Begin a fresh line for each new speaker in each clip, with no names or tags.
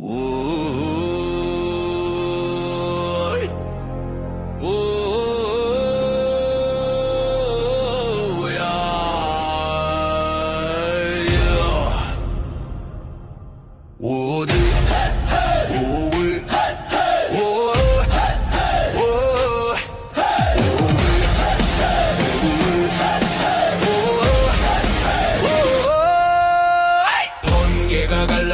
Ooh.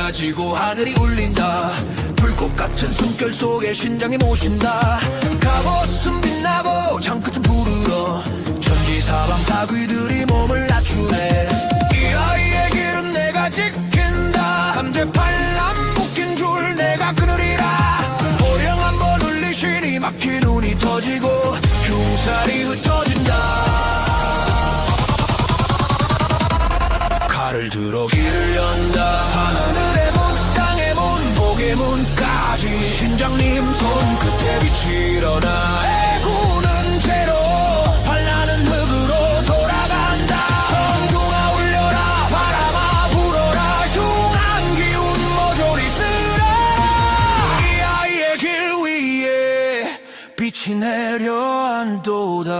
갈라지고 하늘이 울린다. 불꽃 같은 숨결 속에 심장이 모신다. 갑옷은 빛나고 장끝은 부르러 천지사방 사귀들이 몸을 낮추네. 이 아이의 길은 내가 지킨다. 삼재 팔람 묶인 줄 내가 끊으리라. 호령 한번 울리시니 막힌 눈이 터지고 흉살이 흩어진다. 칼을 들어 길을 연다 신장님 손끝에 빛이 일어나 애구는 죄로 환란은 흙으로 돌아간다. 성중아 울려라 바람아 불어라. 흉한 기운 모조리 쓰라. 이 아이의 길 위에 빛이 내려앉도다.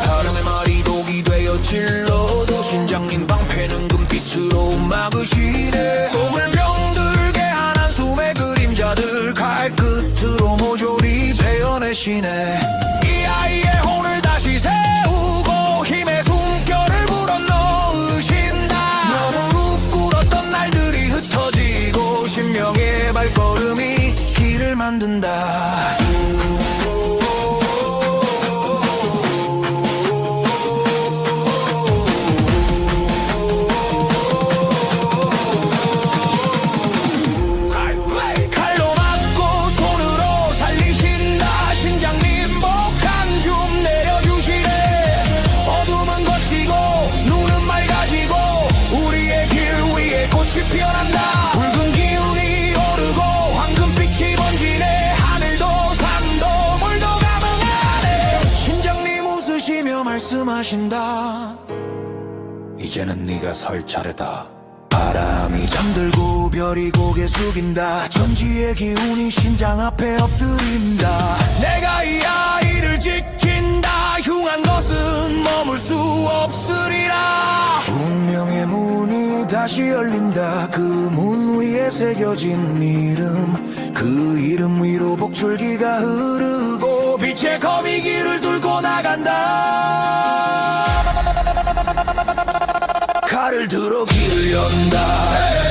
사람의 말이 독이 되어 찔러도 신장님 방패는 금빛으로 막으시네 베어내시네 이 아이의 혼을 다시 세우고 힘의 숨결을 불어 넣으신다. 너무 꿇었던 날들이 흩어지고 신명의 발걸음이 길을 만든다 말씀하신다. 이제는 네가 설 차례다. 바람이 잠들고 별이 고개 숙인다. 천지의 기운이 신장 앞에 엎드린다. 내가 이 아이를 지킨다. 흉한 것은 머물 수 없으리라. 운명의 문이 다시 열린다. 그 문 위에 새겨진 이름. 그 이름 위로 복줄기가 검이 나간다. 칼을 들어 길을 연다